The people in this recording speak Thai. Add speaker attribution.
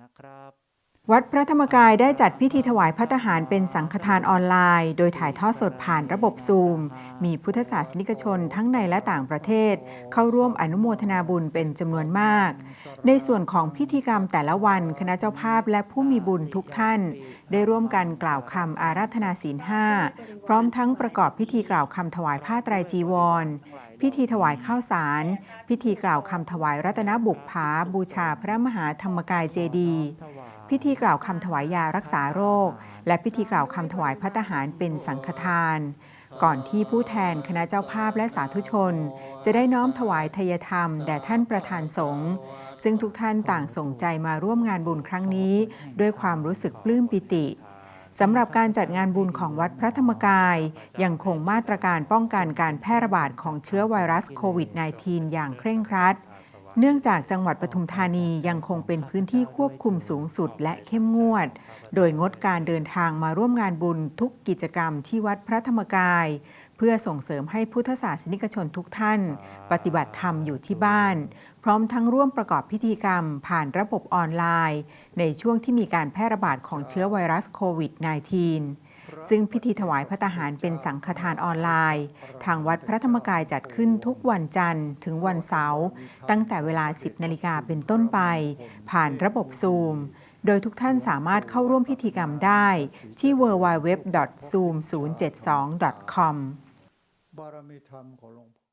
Speaker 1: นะครับ
Speaker 2: วัดพระธรรมกายได้จัดพิธีถวายพัตตาหารเป็นสังฆทานออนไลน์ โดยถ่ายทอดสดผ่านระบบซูม มีพุทธศาสนิกชนทั้งในและต่างประเทศ เข้าร่วมอนุโมทนาบุญเป็นจำนวนมาก ในส่วนของพิธีกรรมแต่ละวันคณะเจ้าภาพและผู้มีบุญทุกท่าน ได้ร่วมกันกล่าวคำอาราธนาศีลห้าพร้อมทั้งประกอบพิธีกล่าวคำถวายผ้าไตรจีวร พิธีถวายข้าวสาร พิธีกล่าวคำถวายรัตนบุกผาบูชาพระมหาธรรมกายเจดีย์ พิธีกล่าวคำถวายยารักษาโรค และพิธีกล่าวคำถวายพัตตาหารเป็นสังฆทาน ก่อนที่ผู้แทนคณะเจ้าภาพและสาธุชน จะได้น้อมถวายทยธรรมแด่ท่านประธานสงฆ์ซึ่งทุกท่านต่างส่งใจมาร่วมงานบุญครั้งนี้ ด้วยความรู้สึกปลื้มปิติสำหรับการจัดงานบุญของวัดพระธรรมกาย ยังคงมาตรการป้องกันการแพร่ระบาดของเชื้อไวรัสโควิด -19 อย่างเคร่งครัด เนื่องจากจังหวัดปทุมธานียังคงเป็นพื้นที่ควบคุมสูงสุดและเข้มงวด โดยงดการเดินทางมาร่วมงานบุญทุกกิจกรรมที่วัดพระธรรมกาย เพื่อส่งเสริมให้พุทธศาสนิกชนทุกท่าน ปฏิบัติธรรมอยู่ที่บ้าน พร้อมทั้งร่วมประกอบพิธีกรรมผ่านระบบออนไลน์ ในช่วงที่มีการแพร่ระบาดของเชื้อไวรัสโควิด -19 ซึ่งพิธีถวายพระตาหารเป็นสังฆทานออนไลน์ ทางวัดพระธรรมกายจัดขึ้นทุกวันจันทร์ถึงวันเสาร์ตั้งแต่เวลา 10นาฬิกาเป็นต้นไป ผ่านระบบซูมโดยทุกท่านสามารถเข้าร่วมพิธีกรรมได้ที่ www.zoom072.com
Speaker 3: บารมีธรรมของหลวงพ่อ